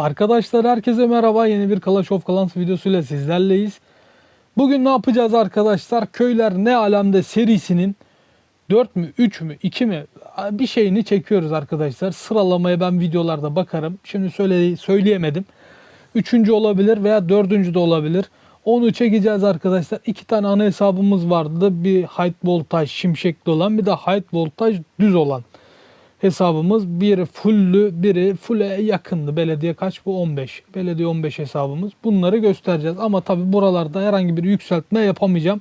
Arkadaşlar herkese merhaba. Yeni bir Clash of Clans videosuyla sizlerleyiz. Bugün ne yapacağız arkadaşlar? Köyler ne alemde serisinin 4 mü 3 mü 2 mi bir şeyini çekiyoruz arkadaşlar. Sıralamaya ben videolarda bakarım. Şimdi söyle, söyleyemedim. Üçüncü olabilir veya dördüncü de olabilir. Onu çekeceğiz arkadaşlar. İki tane ana hesabımız vardı. Bir high voltage şimşekli olan bir de high voltage düz olan hesabımız. Biri fullü, biri full'e yakındı. Belediye kaç bu? 15. Belediye 15 hesabımız. Bunları göstereceğiz. Ama tabi buralarda herhangi bir yükseltme yapamayacağım.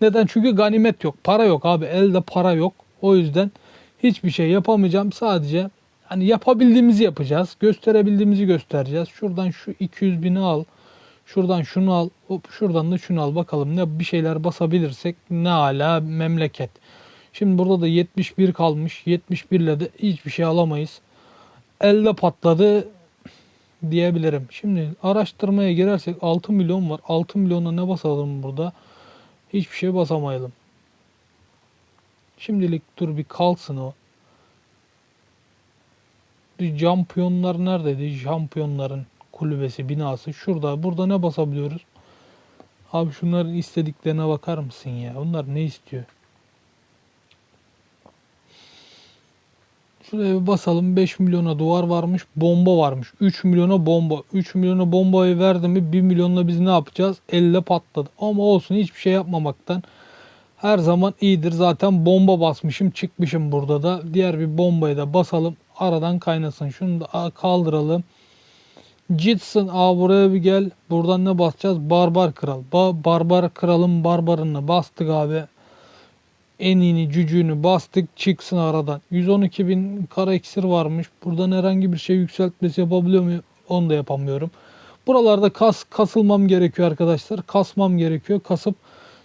Neden? Çünkü ganimet yok. Para yok abi. Elde para yok. O yüzden hiçbir şey yapamayacağım. Sadece hani yapabildiğimizi yapacağız. Gösterebildiğimizi göstereceğiz. Şuradan şu 200 bini al. Şuradan şunu al. Hop, şuradan da şunu al. Bakalım ne bir şeyler basabilirsek ne ala memleket. Şimdi burada da 71 kalmış. 71 ile de hiçbir şey alamayız. Elde patladı diyebilirim. Şimdi araştırmaya girersek 6 milyon var. 6 milyona ne basalım burada? Hiçbir şey basamayalım. Şimdilik dur bir kalsın o. Şampiyonlar neredeydi? Şampiyonların kulübesi, binası. Şurada. Burada ne basabiliyoruz? Abi şunların istediklerine bakar mısın ya? Bunlar ne istiyor? Şuraya bir basalım. 5 milyona duvar varmış. Bomba varmış. 3 milyona bomba. 3 milyona bombayı verdi mi 1 milyonla biz ne yapacağız? Elle patladı. Ama olsun hiçbir şey yapmamaktan her zaman iyidir. Zaten bomba basmışım çıkmışım burada da. Diğer bir bombayı da basalım. Aradan kaynasın. Şunu da kaldıralım. Jitsin aa buraya bir gel. Buradan ne basacağız? Barbar kral. Ba barbar kralın barbarını bastık abi en iyini cücüğünü bastık çıksın aradan. 112 bin kara iksir varmış. Buradan herhangi bir şey yükseltmesi yapabiliyor muyum? Onu da yapamıyorum. Buralarda kas kasılmam gerekiyor arkadaşlar. Kasmam gerekiyor. Kasıp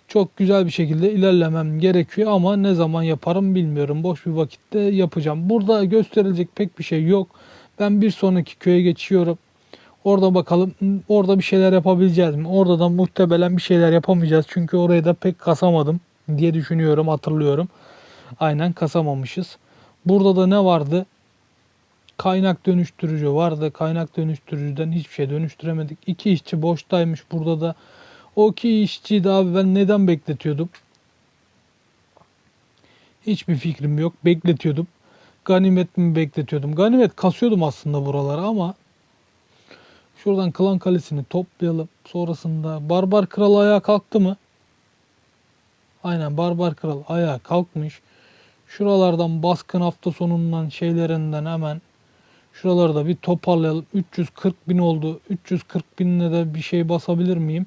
çok güzel bir şekilde ilerlemem gerekiyor ama ne zaman yaparım bilmiyorum. Boş bir vakitte yapacağım. Burada gösterilecek pek bir şey yok. Ben bir sonraki köye geçiyorum. Orada bakalım orada bir şeyler yapabileceğiz mi? Orada da muhtemelen bir şeyler yapamayacağız. Çünkü orayı da pek kasamadım diye düşünüyorum, hatırlıyorum. Aynen kasamamışız. Burada da ne vardı? Kaynak dönüştürücü vardı. Kaynak dönüştürücüden hiçbir şey dönüştüremedik. İki işçi boştaymış burada da. O iki işçiyi de abi ben neden bekletiyordum? Hiçbir fikrim yok. Bekletiyordum. Ganimet mi bekletiyordum? Ganimet kasıyordum aslında buralara ama şuradan klan kalesini toplayalım. Sonrasında barbar kral ayağa kalktı mı? Aynen Barbar Kral ayağa kalkmış. Şuralardan baskın hafta sonundan şeylerinden hemen şuraları da bir toparlayalım. 340 bin oldu. 340 binle de bir şey basabilir miyim?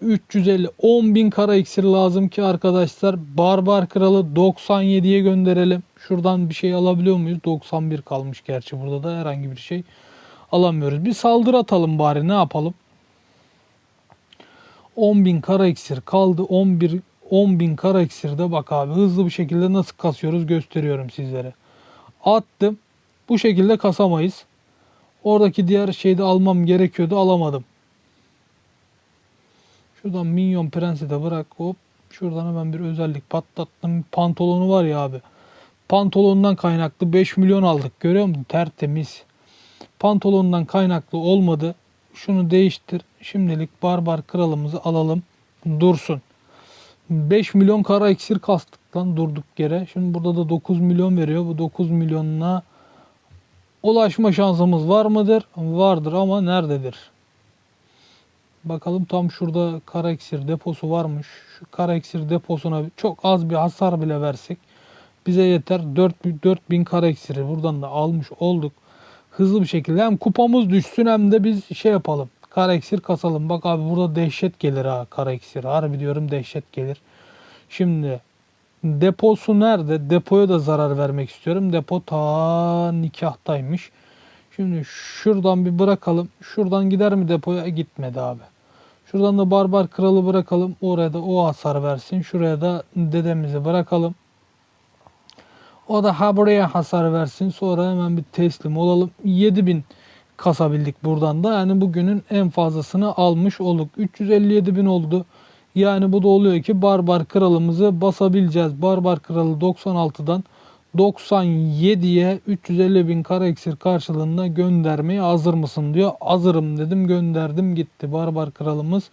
350 10 bin kara iksir lazım ki arkadaşlar Barbar Kralı 97'ye gönderelim. Şuradan bir şey alabiliyor muyuz? 91 kalmış gerçi burada da herhangi bir şey alamıyoruz. Bir saldırı atalım bari ne yapalım? 10.000 kara iksir kaldı. 11 10.000 kara iksirde bak abi hızlı bir şekilde nasıl kasıyoruz gösteriyorum sizlere. Attım. Bu şekilde kasamayız. Oradaki diğer şeyde almam gerekiyordu alamadım. Şuradan minyon prensi de bırak hop. Şuradan hemen bir özellik patlattım. Pantolonu var ya abi. Pantolondan kaynaklı 5 milyon aldık. Görüyor musun? Tertemiz. Pantolondan kaynaklı olmadı. Şunu değiştir. Şimdilik barbar kralımızı alalım. Dursun. 5 milyon kara iksir kastık lan durduk yere. Şimdi burada da 9 milyon veriyor. Bu 9 milyonuna ulaşma şansımız var mıdır? Vardır ama nerededir? Bakalım tam şurada kara iksir deposu varmış. Şu kara iksir deposuna çok az bir hasar bile versek bize yeter. 4, 4000 kara iksiri buradan da almış olduk. Hızlı bir şekilde hem kupamız düşsün hem de biz şey yapalım. Kara iksir kasalım. Bak abi burada dehşet gelir ha kara iksir. Harbi diyorum dehşet gelir. Şimdi deposu nerede? Depoya da zarar vermek istiyorum. Depo ta nikahtaymış. Şimdi şuradan bir bırakalım. Şuradan gider mi depoya? Gitmedi abi. Şuradan da barbar kralı bırakalım. Oraya da o hasar versin. Şuraya da dedemizi bırakalım. O da ha buraya hasar versin. Sonra hemen bir teslim olalım. 7000 kasabildik buradan da. Yani bugünün en fazlasını almış olduk. 357 bin oldu. Yani bu da oluyor ki Barbar Kralımızı basabileceğiz. Barbar Kralı 96'dan 97'ye 350 bin kara iksir karşılığında göndermeye hazır mısın diyor. Hazırım dedim gönderdim gitti barbar kralımız.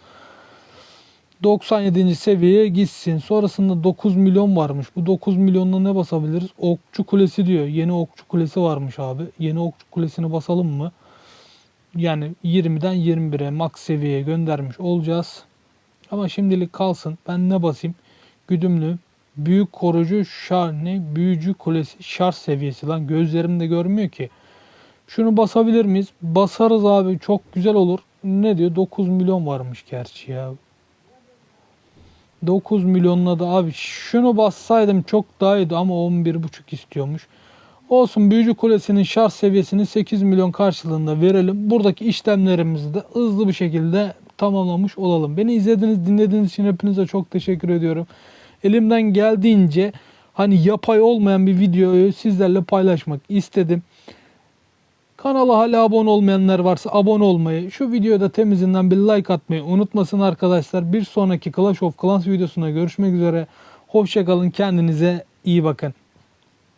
97. seviyeye gitsin. Sonrasında 9 milyon varmış. Bu 9 milyonla ne basabiliriz? Okçu kulesi diyor. Yeni okçu kulesi varmış abi. Yeni okçu kulesini basalım mı? Yani 20'den 21'e max seviyeye göndermiş olacağız. Ama şimdilik kalsın. Ben ne basayım? Güdümlü, büyük korucu, şar ne? Büyücü kulesi, şarj seviyesi lan. Gözlerim de görmüyor ki. Şunu basabilir miyiz? Basarız abi. Çok güzel olur. Ne diyor? 9 milyon varmış gerçi ya. 9 milyonla da abi şunu bassaydım çok daha iyiydi ama 11,5 istiyormuş. Olsun büyücü kulesinin şarj seviyesini 8 milyon karşılığında verelim. Buradaki işlemlerimizi de hızlı bir şekilde tamamlamış olalım. Beni izlediğiniz, dinlediğiniz için hepinize çok teşekkür ediyorum. Elimden geldiğince hani yapay olmayan bir videoyu sizlerle paylaşmak istedim. Kanala hala abone olmayanlar varsa abone olmayı, şu videoda temizinden bir like atmayı unutmasın arkadaşlar. Bir sonraki Clash of Clans videosunda görüşmek üzere. Hoşçakalın, kendinize iyi bakın.